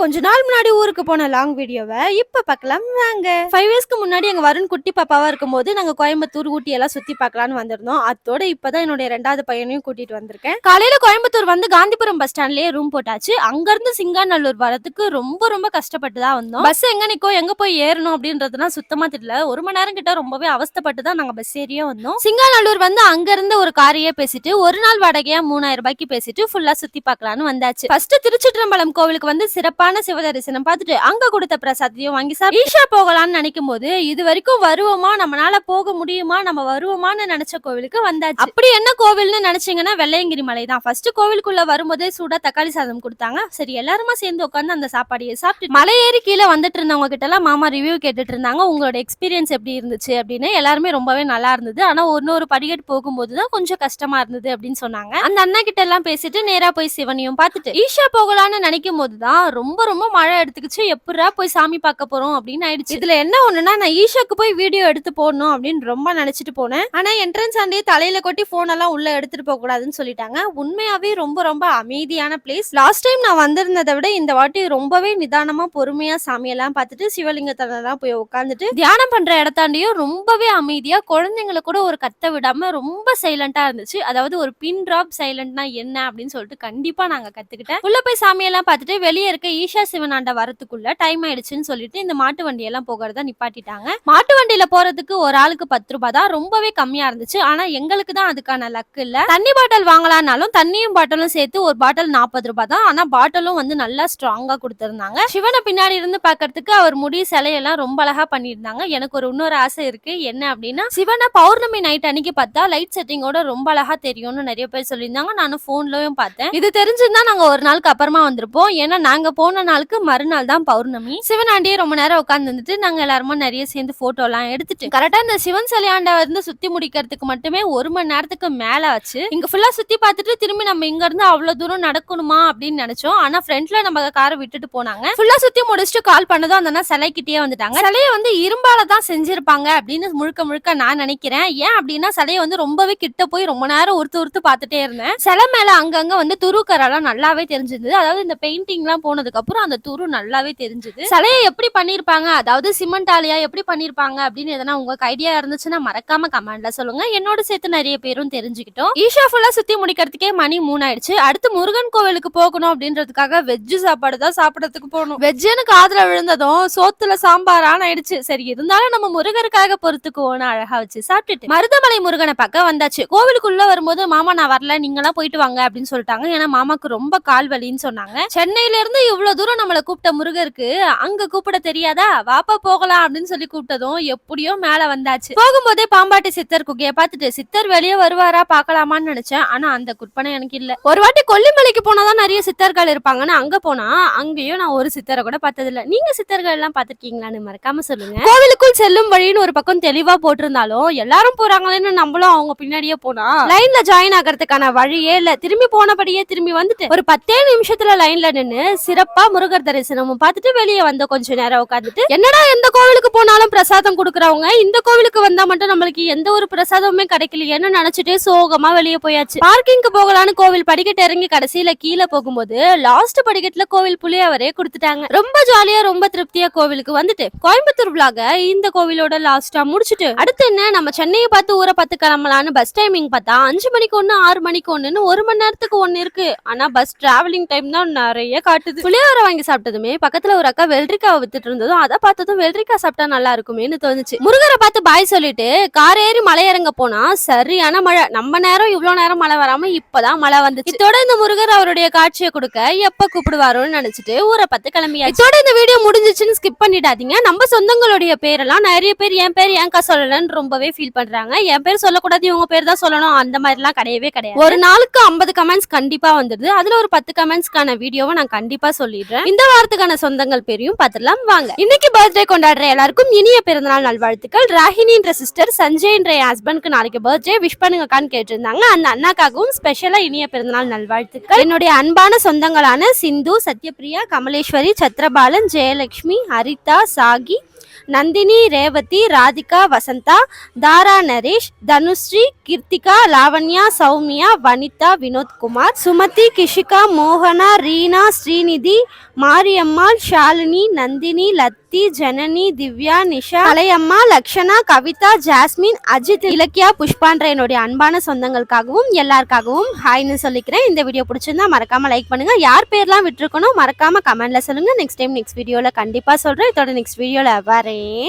கொஞ்ச நாள் முன்னாடி ஊருக்கு போன லாங் வீடியோவை இப்ப பார்க்கலாம் வாங்க. ஃபைவ் இயர்ஸ்க்கு முன்னாடி எங்க வருண் குட்டி பாப்பாவா இருக்கும்போது நாங்க கோயம்புத்தூர் ஊட்டி எல்லாம் சுத்தி பார்க்கலான்னு வந்திருந்தோம். அதோட இப்பதான் என்னுடைய ரெண்டாவது பையனையும் கூட்டிட்டு வந்திருக்கேன். காலையில கோயம்புத்தூர் வந்து காந்திபுரம் பஸ் ஸ்டாண்ட்லயே ரூம் போட்டாச்சு. அங்க இருந்து சிங்காநல்லூர் வரதுக்கு ரொம்ப ரொம்ப கஷ்டப்பட்டு தான் வந்தோம். பஸ் எங்க நிக்கோ எங்க போய் ஏறணும் அப்படின்றதுலாம் சுத்தமா தெரியல. ஒரு மணி நேரம் கிட்ட ரொம்பவே அவஸ்தைப்பட்டு தான் நாங்க பஸ் ஏறியே வந்தோம். சிங்காநல்லூர் வந்து அங்க இருந்து ஒரு காரையே பேசிட்டு ஒரு நாள் வாடகையா மூணாயிரம் ரூபாய்க்கு பேசிட்டு ஃபுல்லா சுத்தி பார்க்கலான்னு வந்தாச்சு. ஃபர்ஸ்ட் திருச்சிற்றம்பலம் கோவிலுக்கு வந்து சிறப்பு சிறப்பான சிவ தரிசனம் பார்த்துட்டு அங்க கொடுத்த பிரசாதத்தையும் வாங்கி சாப்பிட்டு ஈஷா போகலாம்னு நினைக்கும் போது இது வரைக்கும் வருவோமா? நம்மளால போக முடியுமா? நம்ம வருவோமான்னு நினைச்ச கோவிலுக்கு வந்தாச்சு. அப்படி என்ன கோவில்னு நினைச்சீங்கன்னா வெள்ளையங்கிரி மலை தான். ஃபர்ஸ்ட் கோவிலுக்குள்ள வரும்போதே சூடா தக்காளி சாதம் கொடுத்தாங்க. சரி எல்லாருமா சேர்ந்து உட்காந்து அந்த சாப்பாடையே சாப்பிட்டு மலை ஏறி கீழே வந்துட்டு இருந்தவங்க கிட்ட எல்லாம் மாமா ரிவ்யூ கேட்டுட்டு இருந்தாங்க. உங்களோட எக்ஸ்பீரியன்ஸ் எப்படி இருந்துச்சு அப்படின்னு எல்லாருமே ரொம்பவே நல்லா இருந்தது. ஆனா ஒன்னொரு படிக்கட்டு போகும்போது தான் கொஞ்சம் கஷ்டமா இருந்தது அப்படின்னு சொன்னாங்க. அந்த அண்ணா கிட்ட எல்லாம் பேசிட்டு நேரா போய் சிவனையும் பார்த்துட்டு ஈஷா போகலான்னு நினைக்கும் போதுதான் ரொம்ப ரொம்ப மழை எடுத்துக்கிச்சு. எப்படா போய் சாமி பார்க்க போறோம் அப்படின்னு ஆயிடுச்சு. இதுல என்ன ஒண்ணுன்னா நான் ஈஷாக்கு போய் வீடியோ எடுத்து போடணும் அப்படின்னு ரொம்ப நினைச்சிட்டு போனேன். ஆனா என்ட்ரன்ஸ் ஆண்டே தலையில கொட்டி போன் எல்லாம் உள்ள எடுத்துட்டு போக கூடாதுன்னு சொல்லிட்டாங்க. உண்மையாவே ரொம்ப ரொம்ப அமைதியான பிளேஸ் லாஸ்ட் டைம் நான் வந்திருந்ததை விட இந்த வாட்டி ரொம்பவே நிதானமா பொறுமையா சாமியெல்லாம் பார்த்துட்டு சிவலிங்கத்தெல்லாம் போய் உட்காந்துட்டு தியானம் பண்ற இடத்தாண்டியும் ரொம்பவே அமைதியா குழந்தைங்களை கூட ஒரு கத்த விடாம ரொம்ப சைலண்டா இருந்துச்சு. அதாவது ஒரு பின் டிராப் சைலண்ட்னா என்ன அப்படின்னு சொல்லிட்டு கண்டிப்பா நாங்க கத்துக்கிட்டேன். உள்ள போய் சாமியெல்லாம் பார்த்துட்டு வெளியே இருக்க ஈஷா சிவனாண்ட வரத்துக்குள்ள டைம் ஆயிடுச்சுன்னு சொல்லிட்டு இந்த மாட்டு வண்டி எல்லாம் போகிறத நிப்பாட்டிட்டாங்க. மாட்டு வண்டியில போறதுக்கு ஒரு ஆளுக்கு பத்து ரூபாய் தான். ரொம்பவே கம்மியா இருந்துச்சு. ஆனா எங்களுக்கு தான் அதுக்கான லக் இல்ல. தண்ணி பாட்டில் வாங்கலாம்னாலும் தண்ணியும் பாட்டிலும் சேர்த்து ஒரு பாட்டில் நாற்பது ரூபாய் தான். ஆனா பாட்டிலும் வந்து நல்லா ஸ்ட்ராங்கா கொடுத்திருந்தாங்க. சிவனை பின்னாடி இருந்து பாக்குறதுக்கு அவர் முடி சிலையெல்லாம் ரொம்ப அழகா பண்ணியிருந்தாங்க. எனக்கு ஒரு இன்னொரு ஆசை இருக்கு. என்ன அப்படின்னா சிவனை பௌர்ணமி நைட் அன்னைக்கு பார்த்தா லைட் செட்டிங்கோட ரொம்ப அழகா தெரியும்னு நிறைய பேர் சொல்லியிருந்தாங்க. நானும் போன்லயும் பார்த்தேன். இது தெரிஞ்சிருந்தா நாங்க ஒரு நாளுக்கு அப்புறமா வந்திருப்போம். ஏன்னா நாங்க போன நாளுக்கு மறுநாள் தான் பௌர்ணமி. சிவனாண்டியே ரொம்ப நேரம் உட்கார்ந்து இருந்துட்டு நாங்க எல்லாருமே நிறைய சேர்ந்து போட்டோ எல்லாம் எடுத்துட்டு கரெக்டா இந்த சிவன் சிலையாண்ட வந்து சுத்தி முடிக்கிறதுக்கு மட்டுமே ஒரு மணி நேரத்துக்கு மேல ஆச்சு. இங்க ஃபுல்லா சுத்தி பார்த்துட்டு திரும்பி நம்ம இங்க இருந்து அவ்வளவு தூரம் நடக்கணுமா அப்படின்னு நினைச்சோம். ஆனா ஃப்ரண்ட்ல நம்ம காரை விட்டுட்டு போனாங்க. ஃபுல்லா சுத்தி முடிச்சுட்டு கால் பண்ணதும் அந்த சிலை சிலைக்கிட்டே வந்துட்டாங்க. சிலையை வந்து இரும்பால தான் செஞ்சிருப்பாங்க அப்படின்னு முழுக்க முழுக்க நான் நினைக்கிறேன். ஏன் அப்படின்னா சிலையை வந்து ரொம்பவே கிட்ட போய் ரொம்ப நேரம் உறுத்து உறுத்து பார்த்துட்டே இருந்தேன். சிலை மேல அங்கங்க வந்து துருக்கரெல்லாம் நல்லாவே தெரிஞ்சிருந்தது. அதாவது இந்த பெயிண்டிங் எல்லாம் போனதுக்கு அப்புறம் அந்த துரு நல்லாவே தெரிஞ்சது. சிலையை எப்படி பண்ணிருப்பாங்க? அதாவது சிமெண்ட் ஆலையா? எப்படி பண்ணிருப்பாங்க? அப்படின்னு எதனா உங்களுக்கு ஐடியா இருந்துச்சுன்னா மறக்காம கமெண்ட்ல சொல்லுங்க. என்னோட சேர்த்து நிறைய பேரும் தெரிஞ்சுக்கிட்டோம். ஈஷா ஃபுல்லா சுத்தி முடிக்கிறதுக்கே மணி மூணு ஆயிடுச்சு அடுத்து முருகன் கோவிலுக்கு போகணும் அப்படின்றதுக்காக வெஜ் சாப்பாடு தான் சாப்பிடறதுக்கு போகணும். வெஜ்ஜுன்னு காதுல விழுந்ததும் சோத்துல சாம்பாரான ஆயிடுச்சு. சரி இருந்தாலும் நம்ம முருகருக்காக பொறுத்துக்குவோம் அழகா வச்சு சாப்பிட்டுட்டு. மருதமலை முருகனை பார்க்க வந்தாச்சு. கோவிலுக்குள்ள வரும்போது மாமா நான் வரல. நீங்களாம் போயிட்டு வாங்க. அப்படின்னு சொல்லிட்டாங்க. ஏன்னா மாமாக்கு ரொம்ப கால் வலின்னு சொன்னாங்க. சென்னையில இருந்து இவ்வளவு தூரம் நம்மளை கூப்பிட்ட முருகருக்கு அங்க கூப்பிட தெரியாதா? வாப்பா போகலாம் அப்படின்னு சொல்லி கூப்பிட்டதும் எப்படியோ மேல வந்தாச்சு. போகும்போதே பாம்பாட்டி சித்தர் குகையை பார்த்துட்டு சித்தர் வெளியே வருவாரா? பார்க்கலாமான்னு நினைச்சேன். ஆனா அந்த குற்பனை எனக்கு இல்ல. ஒரு வாட்டி கொல்லிமலைக்கு போனாதான் நிறைய சித்தர்கள் இருப்பாங்கன்னு அங்க போனா அங்கேயும் நான் ஒரு சித்தரை கூட பார்த்தது இல்ல நீங்க சித்தர்கள் எல்லாம் பாத்திருக்கீங்களான்னு மறக்காம சொல்லுங்க. கோவிலுக்குள் செல்லும் வழின்னு ஒரு பக்கம் தெளிவா போட்டிருந்தாலும் எல்லாரும் போறாங்களேன்னு நம்மளும் அவங்க பின்னாடியே போனா லைன்ல ஜாயின் ஆகிறதுக்கான வழியே இல்ல. திரும்பி போனபடியே திரும்பி வந்துட்டு ஒரு பத்தே நிமிஷத்துல லைன்ல நின்னு சிறப்பு அப்பா முருகர் தரிசனமும் பார்த்துட்டு வெளியே வந்த கொஞ்ச நேரம் உட்காந்துட்டு என்னடா எந்த கோவிலுக்கு போனாலும் பிரசாதம் கொடுக்குறவங்க? இந்த கோவிலுக்கு வந்தா மட்டும் நம்மளுக்கு எந்த ஒரு பிரசாதமுமே கிடைக்கலையேன்னு நினைச்சிட்டே சோகமா வெளியே போயாச்சு. பார்க்கிங்க்கு போகலான்னு கோவில் படிக்கட்டு இறங்கி கடைசியில கீழே போகும்போது லாஸ்ட் படிக்கட்டுல கோவில் புளியவரே கொடுத்துட்டாங்க. ரொம்ப ஜாலியா ரொம்ப திருப்தியா கோவிலுக்கு வந்துட்டு கோயம்புத்தூர் vlog இந்த கோவிலோட லாஸ்டா முடிச்சிட்டு அடுத்து என்ன? நம்ம சென்னையை பார்த்து ஊரை பார்த்து கிளம்பலான்னு பஸ் டைமிங் பார்த்தா அஞ்சு மணிக்கு ஒன்னு ஆறு மணிக்கு ஒன்னுன்னு ஒரு மணி நேரத்துக்கு ஒன்னு இருக்கு. ஆனா பஸ் டிராவலிங் டைம் தான் நிறைய காட்டுது. புளியோரை வாங்கி சாப்பிட்டதுமே பக்கத்துல ஒரு அக்கா வெள்ளரிக்காவை வித்துட்டு இருந்ததும் அதை பார்த்ததும் வெள்ளரிக்காய் சாப்பிட்டா நல்லா இருக்குமேன்னு தோணுச்சு. முருகரை பார்த்து பாய் சொல்லிட்டு கார் ஏறி மலை இறங்க போனா சரியான மழை. நம்ம நேரம் இவ்வளவு நேரம் மழை வராம இப்பதான் மழை வந்துச்சு. இதோட இந்த முருகர் அவருடைய காட்சியை கொடுக்க எப்ப கூப்பிடுவாரோன்னு நினைச்சிட்டு ஊரை பார்த்து கிளம்பியாச்சு. இதோட இந்த வீடியோ முடிஞ்சிச்சுன்னு ஸ்கிப் பண்ணிடாதீங்க. நம்ம சொந்தங்களுடைய பேரெல்லாம் நிறைய பேர் என் பேர் ஏன்க்கா சொல்லலன்னு ரொம்பவே ஃபீல் பண்றாங்க. என் பேர் சொல்லக்கூடாது இவங்க பேர் தான் சொல்லணும். அந்த மாதிரிலாம் கிடையவே கிடையாது. ஒரு நாளுக்கு ஐம்பது கமெண்ட்ஸ் கண்டிப்பா வந்துடுது அதுல ஒரு பத்து கமெண்ட்ஸ்க்கான வீடியோவை நான் கண்டிப்பா சொல்லிடுறேன். இந்த வாரத்துக்கான சொந்தங்கள் பேரையும் பார்த்துடலாம். வாங்க. இன்னைக்கு பர்த்டே கொண்டாடுற எல்லாருக்கும் இனிய பிறந்தநாள் நல்வாழ்த்துக்கள். ராகினின்ற சிஸ்டர் சஞ்சய்ன்ற என் ஹஸ்பண்ட்க்கு நாளைக்கு பர்த்டே விஷ் பண்ணுங்கக்கான்னு கேட்டிருந்தாங்க. அந்த அண்ணாக்காகவும் ஸ்பெஷலா இனிய பிறந்தநாள் நல்வாழ்த்துக்கள். என்னுடைய அன்பான சொந்தங்களான சிந்து சத்யபிரியா கமலேஸ்வரி சத்ரபாலன் ஜெயலட்சுமி ஹரிதா சாகி நந்தினி ரேவதி ராதிகா வசந்தா தாரா நரேஷ் தனுஸ்ரீ கீர்த்திகா லாவண்யா சௌமியா வனிதா வினோத்குமார் சுமதி கிஷிகா மோகனா ரீனா ஸ்ரீநிதி மாரியம்மாள் ஷாலினி நந்தினி லத்தி ஜனனி திவ்யா நிஷா அலையம்மா லக்ஷனா கவிதா ஜாஸ்மின் அஜித் இலக்கியா புஷ்பான்ற என்னுடைய அன்பான சொந்தங்களுக்காகவும் எல்லாருக்காகவும் ஹாய்னு சொல்லிக்கிறேன். இந்த வீடியோ பிடிச்சிருந்தா மறக்காம லைக் பண்ணுங்க. யார் பேர்லாம் விட்டுருக்கணும் மறக்காம கமெண்ட்ல சொல்லுங்க. நெக்ஸ்ட் டைம் நெக்ஸ்ட் வீடியோல கண்டிப்பா சொல்றேன். இதோட நெக்ஸ்ட் வீடியோல வரேன்.